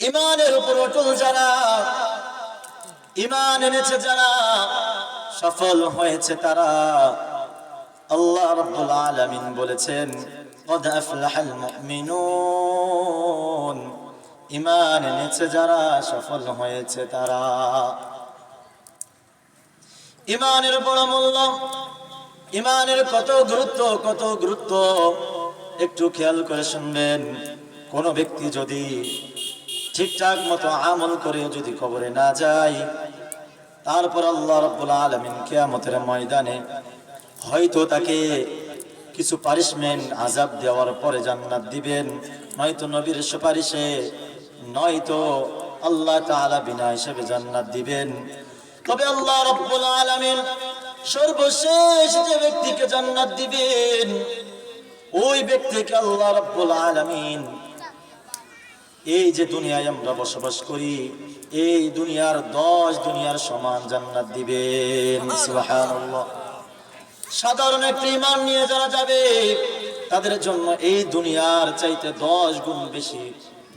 ইমানের উপর অটল যারা ইমান এনেছে যারা সফল হয়েছে তারা আল্লাহ রাব্বুল আলামিন বলেছেন قد أفلح المؤمنون ইমান এনেছে যারা সফল হয়েছে তারা ইমানের বড় মূল্য ইমানের কত গুরুত্ব কত গুরুত্ব একটু খেয়াল করে শুনবেন কোন ব্যক্তি যদি ঠিকঠাক মতো আমল করে যদি কবরে না যায়, তারপর আল্লাহ রব্বুল আলমিন কেয়ামতের ময়দানে হয়তো তাকে কিছু পারিশমেন্ট আজাব দেওয়ার পরে জান্নাত দিবেন। নয়তো নবীর সুপারিশে, নয়তো আল্লাহ তাআলা বিনা হিসেবে জান্নাত দিবেন। তবে আল্লাহ রব্বুল আলামিন সর্বশেষ যে ব্যক্তিকে জান্নাত দিবেন, ওই ব্যক্তিকে আল্লাহ রব্বুল আলামিন এই যে দুনিয়ায় আমরা বসবাস করি, এই দুনিয়ার দশ দুনিয়ার সমান জান্নাত সুবহানাল্লাহ। সাধারণ একটি ইমান নিয়ে যারা যাবে, তাদের জন্য এই দুনিয়ার চাইতে দশ গুণ বেশি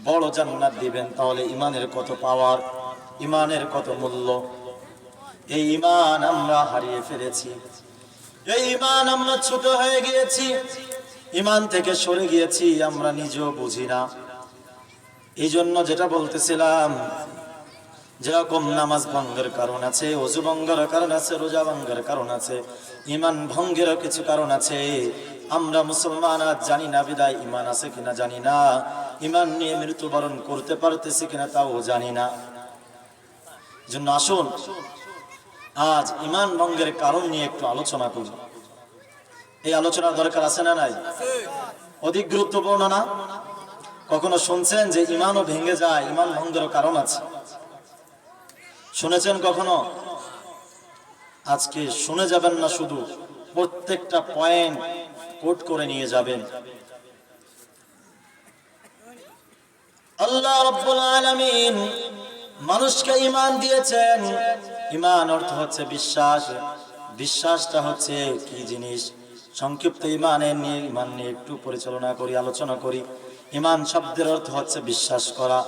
বড় জান্নাত দিবেন। তাহলে ইমানের কত পাওয়ার ইমানের কত মূল্য? এই ইমান আমরা হারিয়ে ফেলেছি। এই ইমান আমরা ছোট হয়ে গিয়েছি। ইমান থেকে সরে গিয়েছি, আমরা নিজেও বুঝি না। এই জন্য যেটা বলতেছিলাম, যেরকম নামাজ ভঙ্গের কারণ আছে, অজু ভঙ্গের কারণ আছে, রোজা ভঙ্গের কারণ আছে ইমান ভঙ্গেরও কিছু কারণ আছে, আমরা মুসলমান আজ জানি না বিদায় ইমান আছে কিনা জানি না ইমান নিয়ে মৃত্যুবরণ করতে পারতেছি কিনা তাও জানি না। জন্য আসুন, আজ ইমান ভঙ্গের কারণ নিয়ে একটু আলোচনা করি। এই আলোচনার দরকার আছে না নাই? অধিক গুরুত্বপূর্ণ না? কখনো শুনছেন যে ইমানও ভেঙে যায়, ইমান ভঙ্গেরও কারণ আছে? শুনেছেন কখনো? আজকে শুনে যাবেন না শুধু, প্রত্যেকটা পয়েন্ট কোট করে নিয়ে যাবেন। আল্লাহ রব্বুল আলামিন মানুষকে ইমান দিয়েছেন। ইমান অর্থ হচ্ছে বিশ্বাস। বিশ্বাসটা হচ্ছে কি জিনিস? সংক্ষিপ্ত ইমানের নিয়ে, ইমান নিয়ে একটু পরিচালনা করি, আলোচনা করি। ইমান শব্দের অর্থ হচ্ছে বিশ্বাস করা।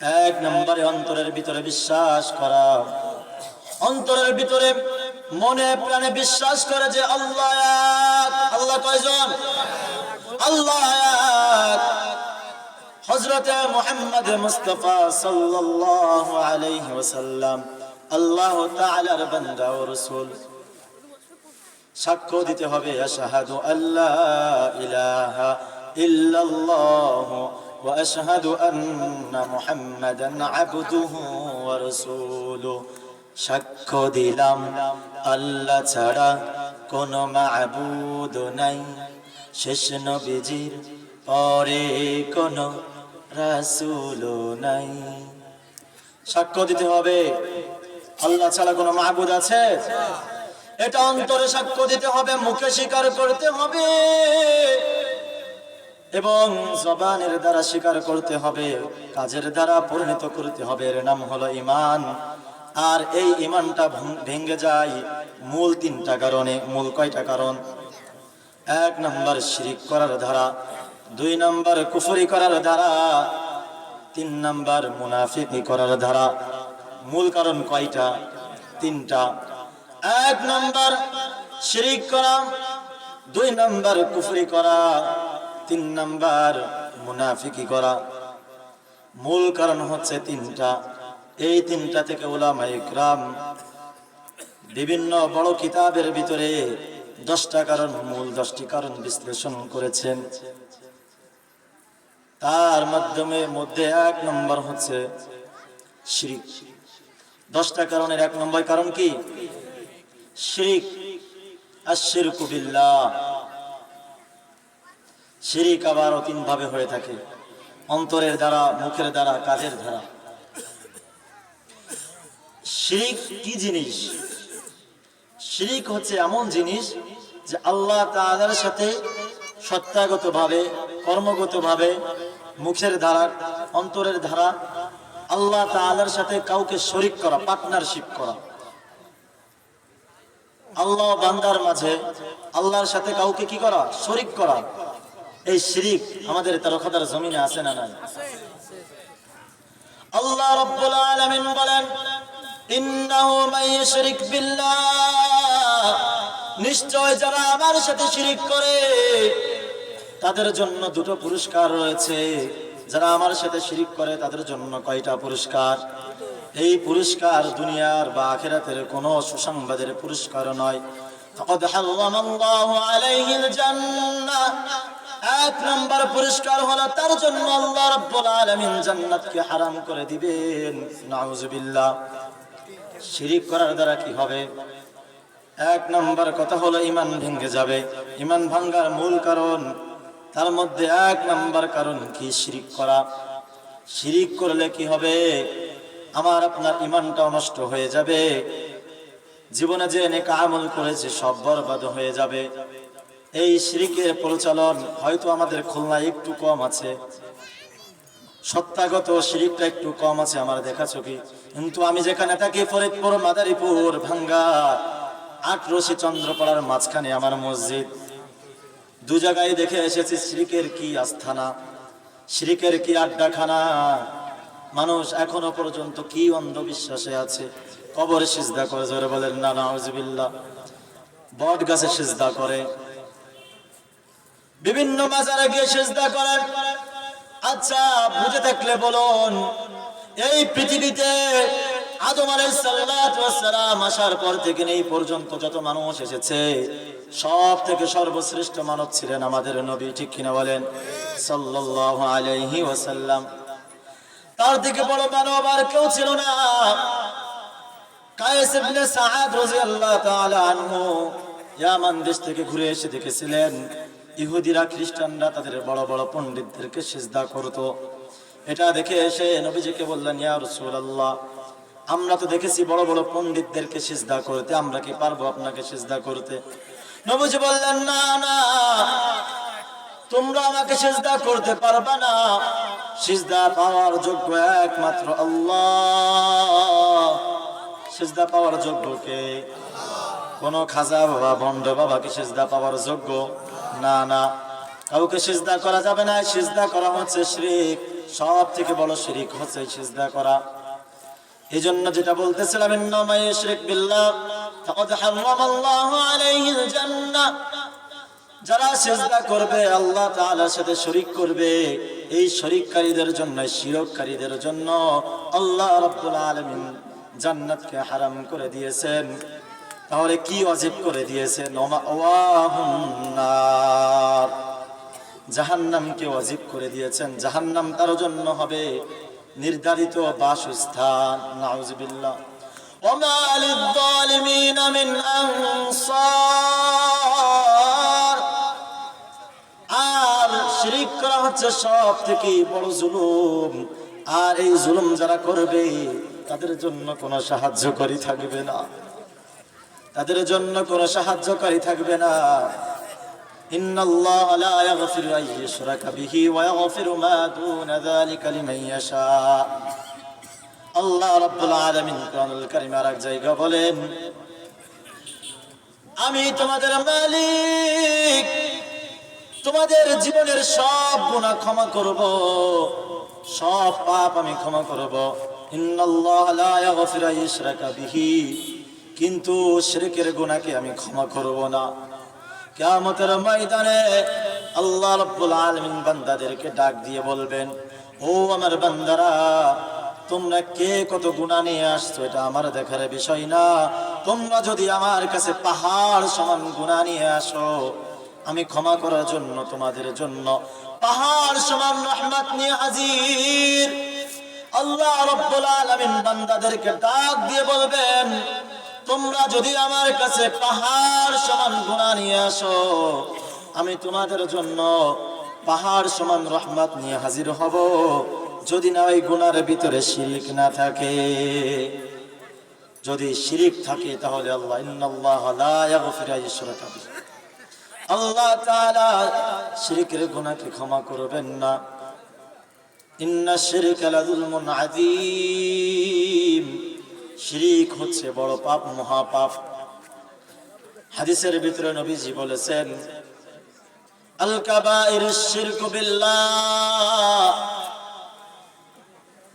এক নম্বরে অন্তরের ভিতরে বিশ্বাস করা। অন্তরের ভিতরে মনে প্রাণে বিশ্বাস করে যে আল্লাহ। আল্লাহ কয়জন? আল্লাহ। হজরতে মোহাম্মদ মুস্তফা সাল্লাল্লাহু আলাইহি ওয়াসাল্লাম, আল্লাহ তাআলার বান্দা ও রাসূল। সাক্ষ্য দিতে হবে, আশহাদু আল্লাহ ইলাহা ইল্লাল্লাহ ওয়া আশহাদু আন্না মুহাম্মাদান আবদুহু ওয়া রাসূলুহু। সাক্ষ্য দিলাম আল্লাহ ছাড়া কোনো মাবুদ নাই। শেষ নবীজির পরে কোনো রাসূল নাই। সাক্ষ্য দিতে হবে আল্লাহ ছাড়া কোনো মাহবুদ আছে? এটা অন্তরে সাক্ষ্য দিতে হবে, মুখে স্বীকার করতে হবে। এবং জবানের দ্বারা স্বীকার করতে হবে, কাজের দ্বারা পরিণত করতে হবে। এর নাম হলো ইমান আর এই ইমানটা ভেঙে যায় মূল তিনটা কারণে। মূল কয়টা কারণ? এক নম্বর, শিরিক করার ধারা। দুই নম্বর, কুফরি করার ধারা। তিন নম্বর, মুনাফিকি করার ধারা। মূল কারণ কয়টা? তিনটা। এক নম্বর শিরিক করা, দুই নম্বর কুফরি করা, তিন নম্বর মুনাফিকি করা। মূল কারণ হচ্ছে তিনটা। এই তিনটা থেকে ওলামা ইকরাম বিভিন্ন বড় কিতাবের ভিতরে দশটা কারণ, মূল দশটি কারণ বিশ্লেষণ করেছেন। তার মাধ্যমে মধ্যে এক নম্বর হচ্ছে শিরিক। দশটা কারণের এক নম্বর কারণ কি? শিরিক আশিরকু বিল্লাহ। শিরিক আবারও তিন ভাবে হয়ে থাকে, অন্তরের দ্বারা, মুখের দ্বারা, কাজের দ্বারা। শিরিক কি জিনিস? শিরিক হচ্ছে এমন জিনিস যে আল্লাহ তাআলার সাথে সত্তাগত ভাবে কর্মগত ভাবে মুখের ধারা অন্তরের ধারা আল্লাহ তাআলার সাথে কাউকে শরিক করা পার্টনারশিপ করা। আল্লাহ বান্দার মাঝে আল্লাহর সাথে কাউকে কি করা? শরিক করা। এই শিরিক আমাদের তারকাদার জমিনে আছে না নাই? আল্লাহ রাব্বুল আলামিন বলেন, ইন্নাহু ইউশরিক বিল্লাহ। নিশ্চয় যারা আমার সাথে শিরিক করে, তাদের জন্য দুটো পুরস্কার রয়েছে। যারা আমার সাথে শিরিক করে, তাদের জন্য কয়টা পুরস্কার? এই পুরস্কার দুনিয়ার বা আখেরাতের কোনো সুসংবাদের পুরস্কার নয় فقد حرم الله عليه الجنة এক নম্বর পুরস্কার হলো তার জন্য আল্লাহ রাব্বুল আলামিন জান্নাতকে হারাম করে দিবেন নাউজুবিল্লাহ শিরিক করার দ্বারা কি হবে এক নম্বর কথা হলো ইমান ভেঙে যাবে ইমান ভাঙ্গার মূল কারণ তার মধ্যে এক নম্বর কারণ কি শিরিক করা শিরিক করলে কি হবে আমার আপনার ইমানটাও নষ্ট হয়ে যাবে। জীবনে যে নেকা আমল করেছে, সব বরবাদ হয়ে যাবে। এই শিরিকের পরিচালন হয়তো আমাদের খুলনায় একটু কম আছে। সত্যাগত শিরিকটা একটু কম আছে আমার দেখা চোখে। কিন্তু আমি যেখানে থাকি, ফরিদপুর, মাদারীপুর, ভাঙ্গা, আট রশি চন্দ্রপাড়ার মাঝখানে আমার মসজিদ। দু জায়গায় দেখে এসেছি শিরিকের কি আস্থানা, শিরিকের কি আড্ডাখানা। মানুষ এখনও পর্যন্ত কি অন্ধবিশ্বাসে আছে? কবরে সিজদা করে, জোরে বলেন, না, নাউজুবিল্লাহ। বট গাছে সিজদা করে। বিভিন্ন মাজারে গিয়ে সিজদা করেন আচ্ছা বুঝে থাকলে বলুন, এই পৃথিবীতে আদম আলাইসালাম আসার পর থেকে এই পর্যন্ত যত মানুষ এসেছে, সব থেকে সর্বশ্রেষ্ঠ মানব ছিলেন আমাদের নবী, ঠিক কিনা বলেন? সাল্লাল্লাহু আলাইহি ওয়াসাল্লাম। তার দিকে বড় মানব আর কেউ ছিল না। কায়েস ইবনে সাআদ রাদিয়াল্লাহু তাআলা আনহু ইয়ামান দেশ থেকে ঘুরে এসে দেখেছিলেন, ইহুদিরা, খ্রিস্টানরা তাদের বড় বড় পণ্ডিতদেরকে সিজদা করত। এটা দেখে এসে নবীজিকে বললেন, ইয়া রাসূলুল্লাহ, আমরা তো দেখেছি বড় বড় পণ্ডিতদেরকে সিজদা করতে, আমরা কি পারব আপনাকে সিজদা করতে? নবীজি বললেন, না না তোমরা আমাকে সিজদা করতে পারবা না। সিজদা পাওয়ার যোগ্য একমাত্র আল্লাহ। সিজদা পাওয়ার যোগ্য কে? কোন খাজা বাবা বন্ড বাবা কি সিজদা পাওয়ার যোগ্য? না না। কাউকে সিজদা করা যাবে না, সিজদা করা হচ্ছে শিরিক। সব থেকে বড় শিরিক হচ্ছে সিজদা করা। এই জন্য যেটা বলতেছিলাম ইন্নামাই শিরিক বিল্লাহ। ফাকাদ হারামাল্লাহু আলাইহিল জান্নাহ। যারা সেজদা করবে আল্লাহ তাআলার সাথে শরীক করবে এই শরীককারীদের জন্য শিরককারীদের জন্য আল্লাহ রাব্বুল আলামিন জান্নাতকে হারাম করে দিয়েছেন তাহলে কি অজিব করে দিয়েছেন ওয়াহুন্নার জাহান্নামকে অজিব করে দিয়েছেন জাহান্নাম তার জন্য হবে নির্ধারিত বাসস্থান নাউজুবিল্লাহ وما للظالمين من أنصار আর শিরিক করা হচ্ছে সব থেকে বড় জুলুম আর এই জুলুম যারা করবে তাদের জন্য কোনো সাহায্যকারী থাকবে না তাদের জন্য কোনো সাহায্যকারী থাকবে না إن الله لا يغفر أن يشرك به ويغفر ما دون ذلك لمن يشاء আল্লাহ রাব্বুল আলামিন কোরআনুল কারীমের এক জায়গা বলেন আমি তোমাদের মালিক তোমাদের জীবনের সব গুণা ক্ষমা করব। সব পাপ আমি ক্ষমা করব। কিন্তু শিরকের গুনাহকে আমি ক্ষমা করব না। কিয়ামতের ময়দানে আল্লাহ রাব্বুল আলামিন বান্দাদেরকে ডাক দিয়ে বলবেন, ও আমার বান্দারা, তোমরা কে কত গুণা নিয়ে আসছো? এটা আমার দেখার বিষয় না। তোমরা যদি আমার কাছে পাহাড় সমান গুণা নিয়ে আসো আমি ক্ষমা করার জন্য তোমাদের জন্য পাহাড় সমান রহমত নিয়ে হাজির। আল্লাহ রব্বুল আলামিন বান্দাদেরকে ডাক দিয়ে বলবেন, তোমরা যদি আমার কাছে পাহাড় সমান গুণা নিয়ে আসো, আমি তোমাদের জন্য পাহাড় সমান রহমত নিয়ে হাজির হব। যদি না, ওই গুনার ভিতরে শিরিক না থাকে। যদি শিরিক থাকে, তাহলে আল্লাহ, ইন্নাল্লাহ লা ইয়াগফিরু ইশরাকা বিহি। আল্লাহ তাআলা শিরিকের গুনাহকে ক্ষমা করবেন না। ইন্না শিরকা লাযুলমুন আযীম। শিরিক হচ্ছে বড় পাপ, মহাপাপ। হাদিসের ভিতরে নবীজি বলেছেন, আল কাবাইর শিরকু বিল্লাহ।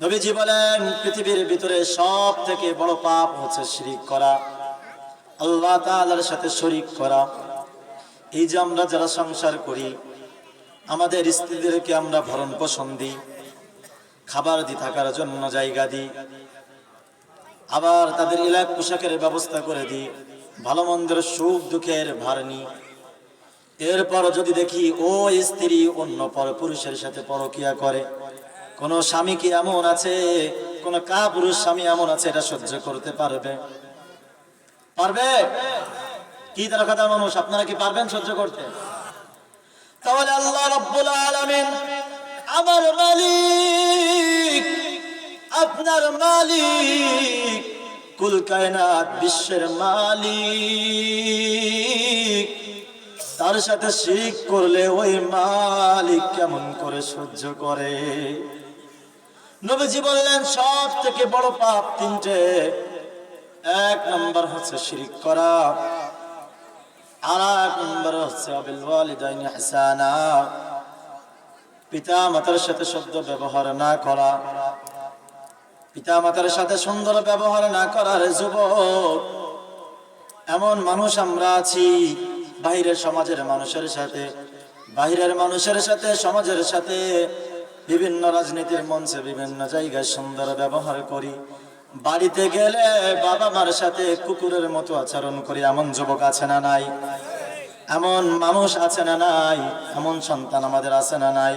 নবীজি বলেন, পৃথিবীর ভিতরে সব থেকে বড় পাপ হচ্ছে শিরিক করা। আল্লাহ তাআলার সাথে শরিক করা। এই যে আমরা যারা সংসার করি, আমাদের স্ত্রীদেরকে আমরা ভরণ পোষণ দিই, খাবার দি থাকার জন্য জায়গা দিই, আবার তাদের এলাক পোশাকের ব্যবস্থা করে দিই, ভালো মন্দের সুখ দুঃখের ভার নিই। এরপর যদি দেখি ও স্ত্রী অন্য পর পুরুষের সাথে পরকিয়া করে, কোন স্বামী কি এমন আছে, কোন কা পুরুষ স্বামী এমন আছে, এটা সহ্য করতে পারবে? পারবে? কি তারা কথা মানুষ? আপনারা কি পারবেন সহ্য করতে? তাহলে আল্লাহ রব্বুল আলামিন আমার মালিক, আপনার মালিক, কুল কায়নাত বিশ্বের মালিক। তার সাথে শিরিক করলে ওই মালিক কেমন করে সহ্য করে? নবীজি বললেন সব থেকে বড় পাপ তিনটে। এক নম্বর হচ্ছে শিরিক করা। আর নম্বর হচ্ছে ওয়ালিদাইনি হাসানা পিতা মাতার সাথে শব্দ ব্যবহার না করা। পিতা মাতার সাথে সুন্দর ব্যবহার না করার যুবক। এমন মানুষ আমরা আছি, বাহিরের সমাজের মানুষের সাথে, বাহিরের মানুষের সাথে, সমাজের সাথে। বিভিন্ন রাজনীতির মঞ্চে বিভিন্ন জায়গায় সুন্দর ব্যবহার করি। বাড়িতে গেলে বাবা মার সাথে কুকুরের মতো আচরণ করি এমন যুবক আছে না নাই? এমন মানুষ আছে না নাই? এমন সন্তান আমাদের আছে না নাই?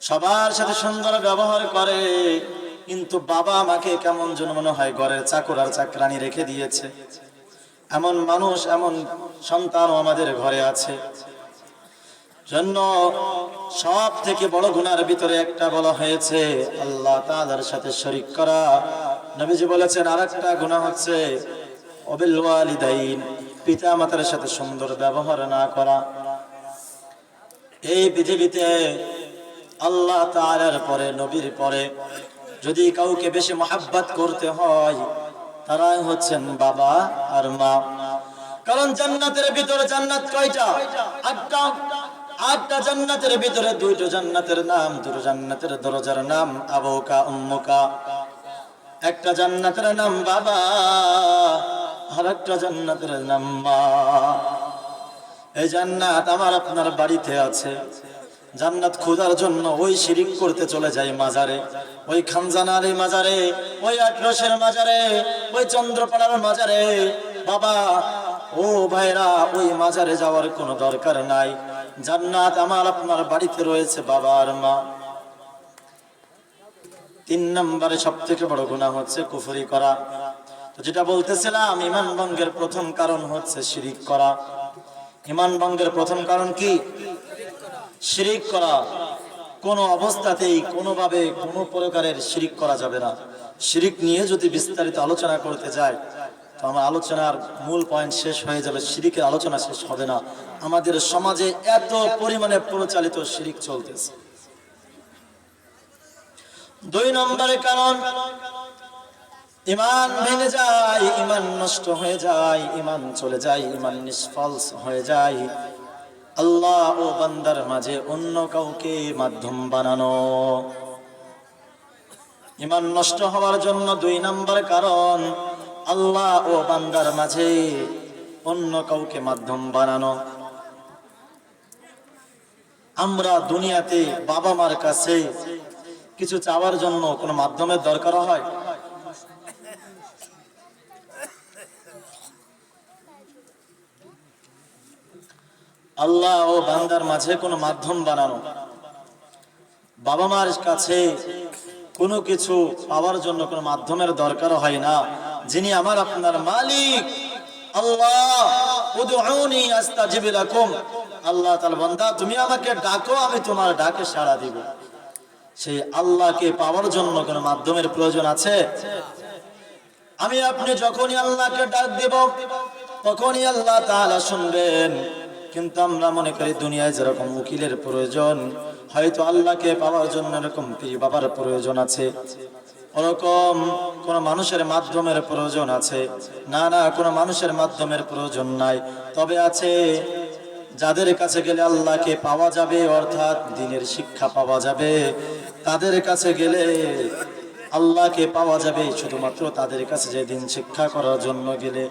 সবার সাথে সুন্দর ব্যবহার করে, কিন্তু বাবা মাকে কেমন যেন মনে হয় ঘরের চাকর আর চাকরানি রেখে দিয়েছে। এমন মানুষ, এমন সন্তানও আমাদের ঘরে আছে। জন্য সব থেকে বড় গুনার ভিতরে একটা বলা হয়েছে, আল্লাহ তাআলার সাথে শরিক করা। নবীজি বলেছেন আর একটা গুণা হচ্ছে পিতা মাতার সাথে সুন্দর ব্যবহার না করা। এই পৃথিবীতে আল্লাহ তাআলার পরে, নবীর পরে যদি কাউকে বেশি মহাব্বত করতে হয়, তারাই হচ্ছেন বাবা আর মা। কারণ জান্নাতের ভিতরে জান্নাত কয়টা? আটটা। আটটা জান্নাতের ভিতরে দুইটো জান্নাতের নাম, দুটো জান্নাতের দরজার নাম, আবুকা, উম্মুকা। একটা জান্নাতের নাম বাবা আর একটা জান্নাতের নাম মা। এই জান্নাত আমার আপনার বাড়িতে আছে। জান্নাত খোঁজার জন্য ওই শিরিক করতে চলে যায় মাজারে, ওই খানজানার মাজারে, ওই আটরসের মাজারে, ওই চন্দ্রপাড়ার মাজারে। বাবা, ও ভাইরা, ওই মাজারে যাওয়ার কোনো দরকার নাই। জান্নাত আমার আপনার বাড়িতে রয়েছে বাবা আর মা। তিন নম্বরে সব থেকে বড় গুণা হচ্ছে কুফরি করা। তো যেটা বলতেছিলাম ইমান ভঙ্গের প্রথম কারণ হচ্ছে শিরিক করা। ইমান ভঙ্গের প্রথম কারণ কি? শিরিক করা। কোন অবস্থাতেই কোনোভাবে কোনো প্রকারের শিরিক করা যাবে না। শিরিক নিয়ে যদি বিস্তারিত আলোচনা করতে যায় আমার আলোচনার মূল পয়েন্ট শেষ হয়ে যাবে, শিরিকের আলোচনা শেষ হবে না। আমাদের সমাজে এত পরিমাণে প্রচালিত শিরিক চলতেছে। দুই নম্বরের কারণ, ইমান ভেঙে যায়, ইমান নষ্ট হয়ে যায়, ইমান চলে যায়, ইমান নিষ্ফল হয়ে যায়। আল্লাহ ও বান্দার মাঝে অন্য কাউকে মাধ্যম বানানো। ইমান নষ্ট হওয়ার জন্য দুই নম্বর কারণ আল্লাহ ও বান্দার মাঝে অন্য কাউকে মাধ্যম বানানো। আমরা দুনিয়াতে বাবা মার কাছে কিছু চাওয়ার জন্য কোনো মাধ্যমের দরকার হয়? আল্লাহ ও বান্দার মাঝে কোনো মাধ্যম বানানো। বাবা মার কাছে কোনো কিছু পাওয়ার জন্য কোনো মাধ্যমের দরকার হয় না। যিনি আমার আপনার মালিক, আল্লাহ, উদউনি আস্তাজিব লাকুম। আল্লাহ তাআলা বান্দা, তুমি আমাকে ডাকো, আমি তোমার ডাকে সাড়া দিব। সেই আল্লাহকে পাওয়ার জন্য কোনো মাধ্যমের প্রয়োজন আছে? আমি আপনি যখনই আল্লাহকে ডাক দেব, তখনই আল্লাহ তাআলা শুনবেন। কিন্তু আমরা মনে করি দুনিয়ায় যেরকম উকিলের প্রয়োজন, হয়তো আল্লাহকে পাওয়ার জন্য এরকম পীর বাবার প্রয়োজন আছে। ওরকম কোন মানুষের মাধ্যমের প্রয়োজন আছে। না না, কোন মানুষের মাধ্যমের প্রয়োজন নাই। তবে আছে যাদের কাছে গেলে আল্লাহকে পাওয়া যাবে, অর্থাৎ দিনের শিক্ষা পাওয়া যাবে। তাদের কাছে গেলে আল্লাহকে পাওয়া যাবে, শুধুমাত্র তাদের কাছে যে দিন শিক্ষা করার জন্য গেলে।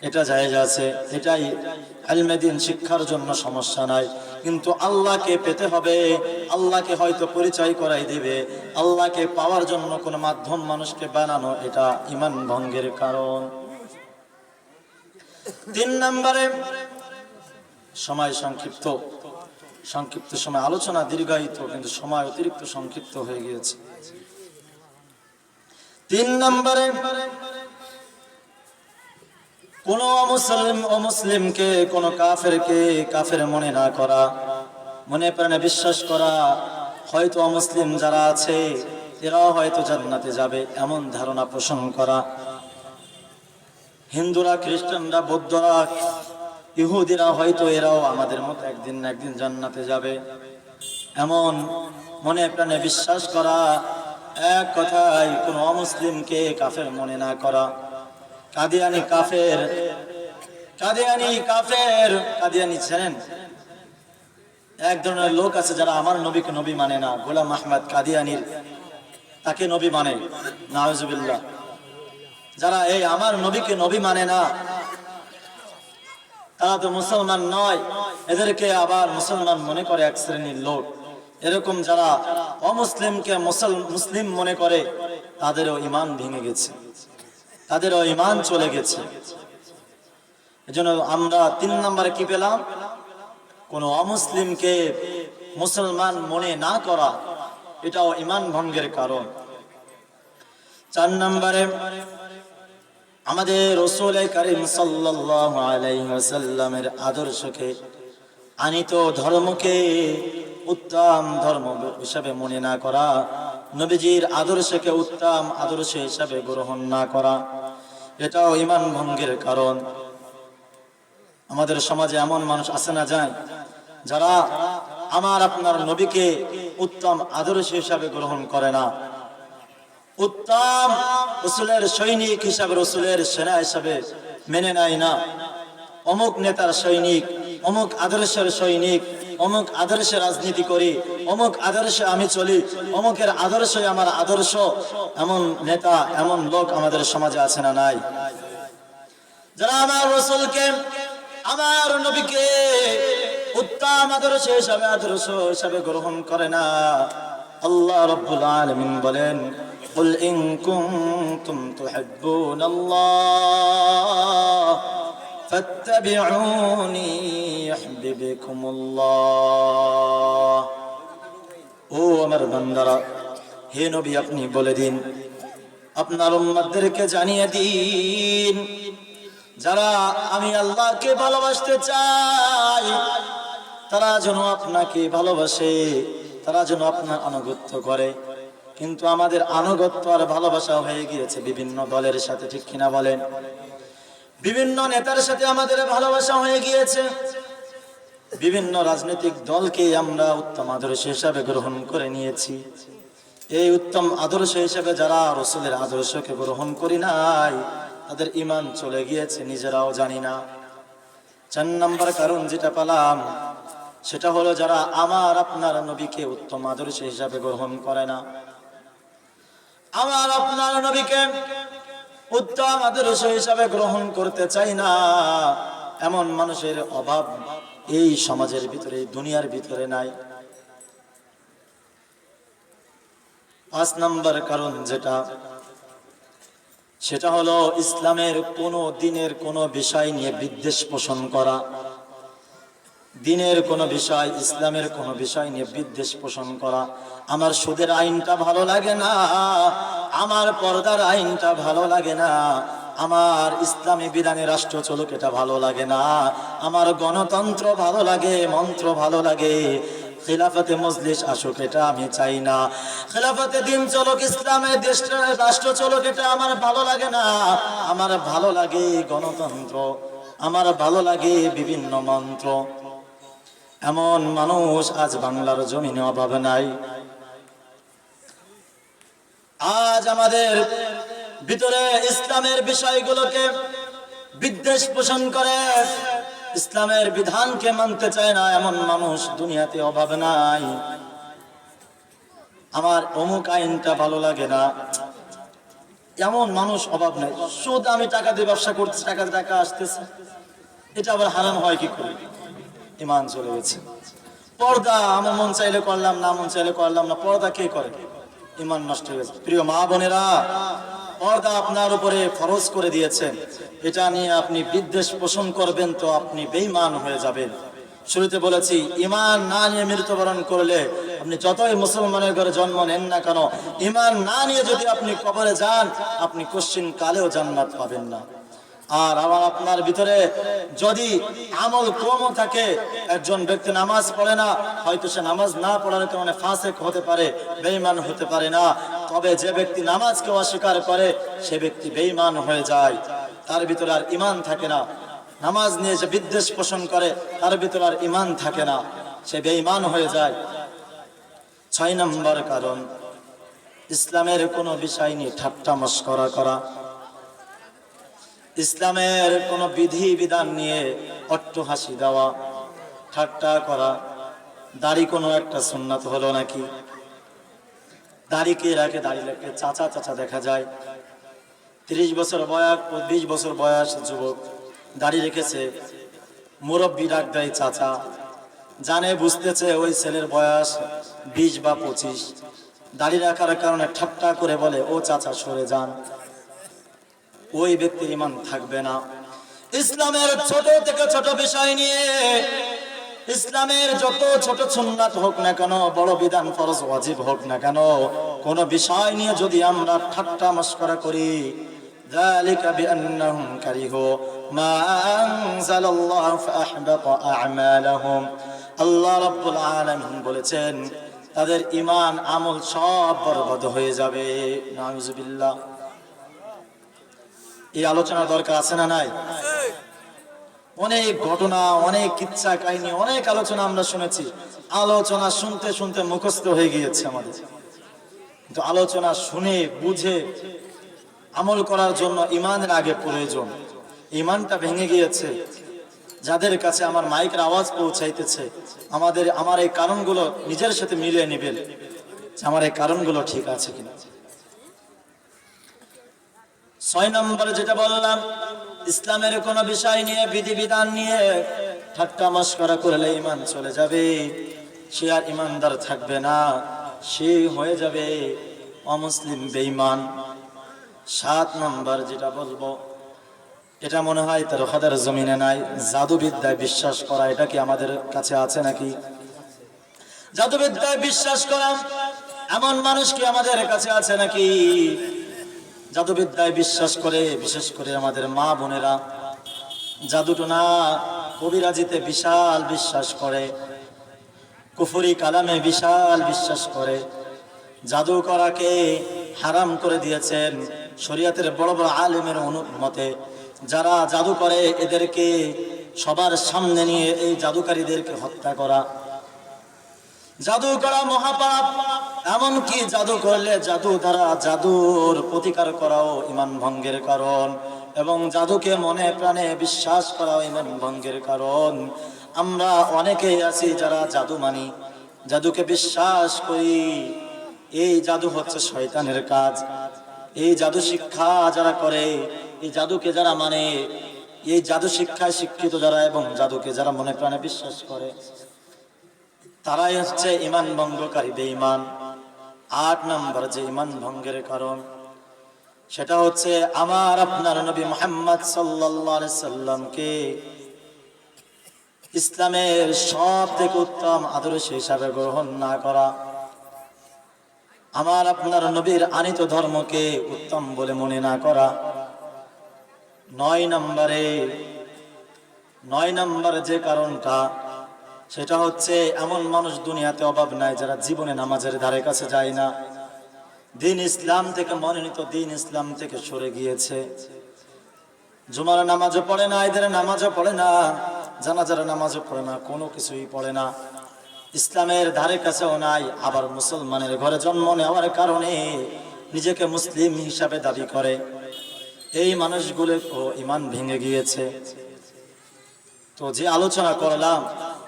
এটা জায়েজ আছে। এটাই আলমে দিন শিক্ষার জন্য সমস্যা নাই। কিন্তু আল্লাহকে পেতে হবে। আল্লাহকে হয়তো পরিচয় করাই দিবে। আল্লাহকে পাওয়ার জন্য কোন মাধ্যম মানুষকে বানানো এটা ইমান ভঙ্গের কারণ। তিন নম্বরে, সময় সংক্ষিপ্ত। সংক্ষিপ্ত সময় আলোচনা দীর্ঘায়িত, কিন্তু সময় অতিরিক্ত সংক্ষিপ্ত হয়ে গিয়েছে। তিন নম্বরে কোন অমুসলিম অমুসলিমকে কোন কাফেরকে কাফের মনে না করা। মনে প্রাণে বিশ্বাস করা, হয়তো অমুসলিম যারা আছে, এরাও হয়তো জান্নাতে যাবে, এমন ধারণা পোষণ করা। হিন্দুরা, খ্রিস্টানরা, বৌদ্ধরা, ইহুদিরা হয়তো এরাও আমাদের মতো একদিন না একদিন জান্নাতে যাবে। এমন মনে প্রাণে বিশ্বাস করা, এক কথায় কোন অমুসলিমকে কাফের মনে না করা। কাদিয়ানি কাফের। কাদিয়ানি কাফের। কাদিয়ানি ছিলেন। এক ধরনের লোক আছে যারা আমার নবীকে নবী মানে না। গোলাম আহমদ কাদিয়ানির, তাকে নবী মানে। নাওজুবিল্লাহ যারা এই আমার নবীকে নবী মানে না, তারা তো মুসলমান নয়। এদেরকে আবার মুসলমান মনে করে এক শ্রেণির লোক। এরকম যারা অমুসলিমকে মুসল, মুসলিম মনে করে, তাদেরও ইমান ভেঙে গেছে। তাদেরও ইমান চলে গেছে। এজন্য আমরা তিন নম্বরে কি পেলাম? কোন অমুসলিমকে মুসলমান মনে না করা, এটাও ইমান ভঙ্গের কারণ। চার নম্বরে, আমাদের রসুল করিম ওয়াসাল্লামের আদর্শকে আনিত ধর্মকে উত্তম ধর্ম হিসাবে মনে না করা নবীজির আদর্শকে উত্তম আদর্শ হিসাবে গ্রহণ না করা, এটাও ইমান ভঙ্গের কারণ। আমাদের সমাজে এমন মানুষ আছে না যায়, যারা আমার আপনার নবীকে উত্তম আদর্শ হিসাবে গ্রহণ করে না। উত্তম রসুলের সৈনিক হিসাবে, রসুলের সেনা হিসাবে মেনে নেয় না। অমুক নেতার সৈনিক, অমুক আদর্শের সৈনিক অমুক আদর্শে রাজনীতি করি অমুক আদর্শে আমি চলি অমুকের আদর্শই আমার আদর্শ এমন নেতা এমন লোক আমাদের সমাজে আছে না নাই যারা আমার রসুলকে আমার নবীকে উত্তম আদর্শ হিসাবে আদর্শ হিসাবে গ্রহণ করে না আল্লাহ রব্বুল আলামিন বলেন قل إن كنتم تحبون الله فاتبعوني يحببكم الله ও আমার বান্দারা হে নবী আপনি বলে দিন আপনার উম্মতদেরকে জানিয়ে দিন যারা আমি আল্লাহকে ভালোবাসতে চাই তারা যেন আপনাকে ভালোবাসে তারা যেন আপনার আনুগত্য করে কিন্তু আমাদের আনুগত্য আর ভালোবাসা হয়ে গিয়েছে বিভিন্ন দলের সাথে ঠিক কিনা বলেন বিভিন্ন নেতার সাথে আমাদের ভালোবাসা হয়ে গিয়েছে। বিভিন্ন রাজনৈতিক দলকে আমরা উত্তম আদর্শ হিসাবে গ্রহণ করে নিয়েছি। এই উত্তম আদর্শ হিসাবে যারা রসুলের আদর্শকে গ্রহণ করি নাই, তাদের ইমান চলে গিয়েছে, নিজেরাও জানি না। চার নম্বর কারণ যেটা পেলাম, সেটা হলো যারা আমার আপনার নবীকে উত্তম আদর্শ হিসাবে গ্রহণ করে না। আমার আপনার নবীকে উত্তম আদর্শ হিসাবে গ্রহণ করতে চাই না। এমন মানুষের অভাব এই সমাজের ভিতরে দুনিয়ার ভিতরে নাই। পাঁচ নম্বর কারণ যেটা, সেটা হলো ইসলামের কোন দিনের কোন বিষয় নিয়ে বিদ্বেষ পোষণ করা। দিনের কোনো বিষয়, ইসলামের কোনো বিষয় নিয়ে বিদ্বেষ পোষণ করা। আমার সুদের আইনটা ভালো লাগে না, আমার পর্দার আইনটা ভালো লাগে না, আমার ইসলামী বিধানে রাষ্ট্র চলুক এটা ভালো লাগে না, আমার গণতন্ত্র ভালো লাগে, মন্ত্র ভালো লাগে। খিলাফতে মজলিস আসুক এটা আমি চাই না। খিলাফতে দিন চলুক ইসলামের দেশ, রাষ্ট্র চলুক এটা আমার ভালো লাগে না। আমার ভালো লাগে গণতন্ত্র, আমার ভালো লাগে বিভিন্ন মন্ত্র। এমন মানুষ আজ বাংলার জমিনে অভাব নাই। আজ আমাদের ভিতরে ইসলামের বিষয়গুলোকে বিদ্বেষ পোষণ করে। ইসলামের বিধানকে মানতে চায় না এমন মানুষ দুনিয়াতে অভাব নাই। আমার অমুক আইনটা ভালো লাগে না। এমন মানুষ অভাব নাই। সুদ আমি টাকা দিয়ে ব্যবসা করছি, টাকা টাকা আসতেছে। এটা আবার হারাম হয় কি করে? ইমান চলে গেছে। পর্দা, আমার মন চাইলে করলাম, না মন চাইলে করলাম না, পর্দা কে করে? ইমান নষ্ট হয়ে গেছে। প্রিয় মা বোনেরা, পর্দা আপনার উপরে ফরজ করে দিয়েছেন। এটা নিয়ে আপনি বিদ্বেষ পোষণ করবেন তো আপনি বেইমান হয়ে যাবেন। শুরুতে বলেছি, ইমান না নিয়ে মৃত্যুবরণ করলে আপনি যতই মুসলমানের ঘরে জন্ম নেন না কেন, ইমান না নিয়ে যদি আপনি কবরে যান, আপনি কোশ্চিন কালেও জান্নাত পাবেন না। আর আমার আপনার ভিতরে যদি আমল কম থাকে, একজন ব্যক্তি নামাজ পড়ে না, হয়তো সে নামাজ না পড়ার কারণে ফাঁসেক হতে পারে বেইমান হতে পারে না। তবে যে ব্যক্তি নামাজকে অস্বীকার করে, সে ব্যক্তি বেঈমান হয়ে যায়। তার ভিতরে আর ইমান থাকে না। নামাজ নিয়ে যে বিদ্বেষ পোষণ করে, তার ভিতরে আর ইমান থাকে না। সে বেইমান হয়ে যায়। ছয় নম্বর কারণ, ইসলামের কোনো বিষয় নিয়ে ঠাট্টা মস্করা করা। ইসলামের কোনো বিধি বিধান নিয়ে অট্টহাসি দেওয়া, ঠাট্টা করা, দাড়ি কোনো একটা সুন্নাত হলো নাকি? দাড়িকে রাখে, দাড়ি রাখে চাচা চাচা দেখা যায়। তিরিশ বছর বয়স বিশ বছর বয়স যুবক, দাড়ি রেখেছে। মুরব্বী ডাক দেয় চাচা, জানে, বুঝতেছে ওই ছেলের বয়স বিশ বা পঁচিশ। দাড়ি রাখার কারণে ঠাট্টা করে বলে, ও চাচা, সরে যান। ওই ব্যক্তির ইমান থাকবে না ইসলামের ছোট থেকে ছোট বিষয় নিয়ে ইসলামের যত ছোট সুন্নাত হোক না কেন বড় বিধান ফরজ ওয়াজিব হোক না কেন কোন বিষয় নিয়ে যদি আমরা ঠাট্টা মস্করা করি ذلك بأنهم كرهوا ما أنزل الله فأحبط أعمالهم আল্লাহ রাব্বুল আলামিন বলেছেন তাদের ইমান আমল সব বরবাদ হয়ে যাবে নাউজুবিল্লাহ এই আলোচনা দরকার আছে না নাই? অনেক ঘটনা, অনেক কিচ্ছা কাহিনী, অনেক আলোচনা আমরা শুনেছি। আলোচনা শুনতে শুনতে মুখস্থ হয়ে গিয়েছে আমাদের। কিন্তু আলোচনা শুনে, বুঝে, আমল করার জন্য ইমানের আগে প্রয়োজন। ইমানটা ভেঙে গিয়েছে। যাদের কাছে আমার মাইকের আওয়াজ পৌঁছাইতেছে, আমাদের, আমার এই কারণগুলো নিজের সাথে মিলিয়ে নেবেন আমার এই কারণগুলো ঠিক আছে কিনা। ছয় নম্বরে যেটা বললাম, ইসলামের কোন বিষয় নিয়ে, বিধিবিধান নিয়ে ঠাট্টা মস্করা করলে ইমান চলে যাবে। সে আর ইমানদার থাকবে না, সে হয়ে যাবে অমুসলিম বেঈমান। সাত নম্বর যেটা বলব, এটা মনে হয় তার হদার জমিনে নাই, জাদুবিদ্যায় বিশ্বাস করা, এটা কি আমাদের কাছে আছে নাকি? জাদুবিদ্যায় বিশ্বাস করা, এমন মানুষ কি আমাদের কাছে আছে নাকি? জাদুবিদ্যায় বিশ্বাস করে, বিশেষ করে আমাদের মা বোনেরা, জাদুটোনা কবিরাজিতে বিশাল বিশ্বাস করে, কুফুরি কালামে বিশাল বিশ্বাস করে, জাদু করাকে হারাম করে দিয়েছেন শরীয়তের বড় বড় আলেমের অনুমতে। যারা জাদু করে, এদেরকে সবার সামনে নিয়ে এই জাদুকারীদেরকে হত্যা করা জাদু করা মহাপাপ। এমনকি জাদু করলে জাদু দ্বারা জাদুর প্রতিকার করাও ইমান ভঙ্গের কারণ। এবং জাদুকে মনে প্রাণে বিশ্বাস করাও ইমান ভঙ্গের কারণ। আমরা অনেকেই আছি যারা জাদু মানি, জাদুকে বিশ্বাস করি। এই জাদু হচ্ছে শয়তানের কাজ। এই জাদু শিক্ষা যারা করে, এই জাদুকে যারা মানে এই জাদু শিক্ষায় শিক্ষিত যারা এবং জাদুকে যারা মনে প্রাণে বিশ্বাস করে। তারাই হচ্ছে ইমান ভঙ্গকারী, বেঈমান। আট নম্বর যে ইমান ভঙ্গের কারণ, সেটা হচ্ছে আমার আপনার নবী মোহাম্মদ সাল্লাল্লাহু সাল্লামকে ইসলামের সব থেকে উত্তম আদর্শ হিসাবে গ্রহণ না করা, আমার আপনার নবীর আনিত ধর্মকে উত্তম বলে মনে না করা। নয় নম্বরে, নয় নম্বর যে কারণটা সেটা হচ্ছে এমন মানুষ দুনিয়াতে অভাব নাই যারা জীবনে নামাজের ধারে কাছে যায় না। দিন ইসলাম থেকে মনোনীত দিন ইসলাম থেকে সরে গিয়েছে। জুমার নামাজও পড়ে না এদের নামাজও পড়ে না, জানাজার নামাজও পড়ে না, কোনো কিছুই পড়ে না। ইসলামের ধারে কাছেও নাই, আবার মুসলমানের ঘরে জন্ম নেওয়ার কারণে নিজেকে মুসলিম হিসাবে দাবি করে। এই মানুষগুলো ইমান ভেঙে গিয়েছে। তো যে আলোচনা করলাম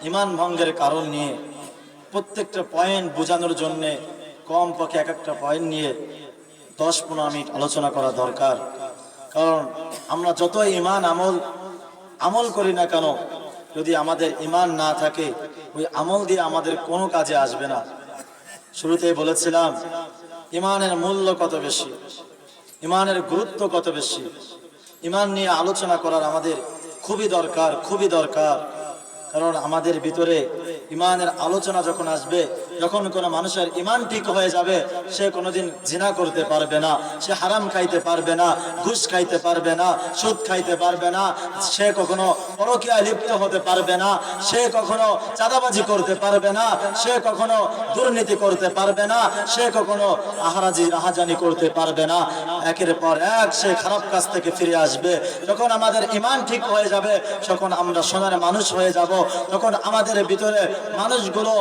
ইমান ভঙ্গের কারণ নিয়ে প্রত্যেকটা পয়েন্ট বোঝানোর জন্য কম পক্ষে এক একটা পয়েন্ট নিয়ে দশ পনেরো মিনিট আলোচনা করা দরকার। কারণ আমরা যতই ইমান আমল আমল করি না কেন, যদি আমাদের ইমান না থাকে, ওই আমল দিয়ে আমাদের কোনো কাজে আসবে না। শুরুতেই বলেছিলাম, ইমানের মূল্য কত বেশি? ইমানের গুরুত্ব কত বেশি? ইমান নিয়ে আলোচনা করার আমাদের খুবই দরকার খুবই দরকার। কারণ আমাদের ভিতরে ইমানের আলোচনা যখন আসবে, যখন কোনো মানুষের ইমান ঠিক হয়ে যাবে, সে কোনোদিন জিনা করতে পারবে না, সে হারাম খাইতে পারবে না, ঘুষ খাইতে পারবে না, সুদ খাইতে পারবে না, সে কখনো পরকীয়ায় লিপ্ত হতে পারবে না, সে কখনো চাঁদাবাজি করতে পারবে না, সে কখনো দুর্নীতি করতে পারবে না, সে কখনো আহারাজি, রাহাজানি করতে পারবে না। একের পর এক সে খারাপ কাজ থেকে ফিরে আসবে। যখন আমাদের ইমান ঠিক হয়ে যাবে, তখন আমরা সোনার মানুষ হয়ে যাব তখন আমাদের ভিতরে মানুষগুলো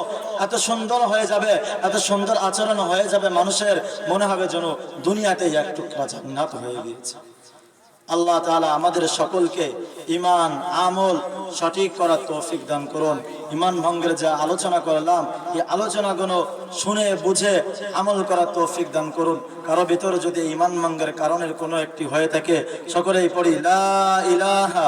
এত সুন্দর হয়ে যাবে, এত সুন্দর আচরণ হয়ে যাবে, মানুষের মনে হবে যেন দুনিয়াতে এক টুকরা জান্নাত হয়ে গিয়েছে। আল্লাহ তাআলা আমাদের সকলকে ইমান আমল সঠিক করার তৌফিক দান করুন। ইমান ভঙ্গের যা আলোচনা করলাম, এই আলোচনাগুলো শুনে, বুঝে আমল করার তৌফিক দান করুন। কারও ভিতরে যদি ইমান ভঙ্গের কারণের কোনো একটি হয়ে থাকে, সকলেই পড়ি, লা ইলাহা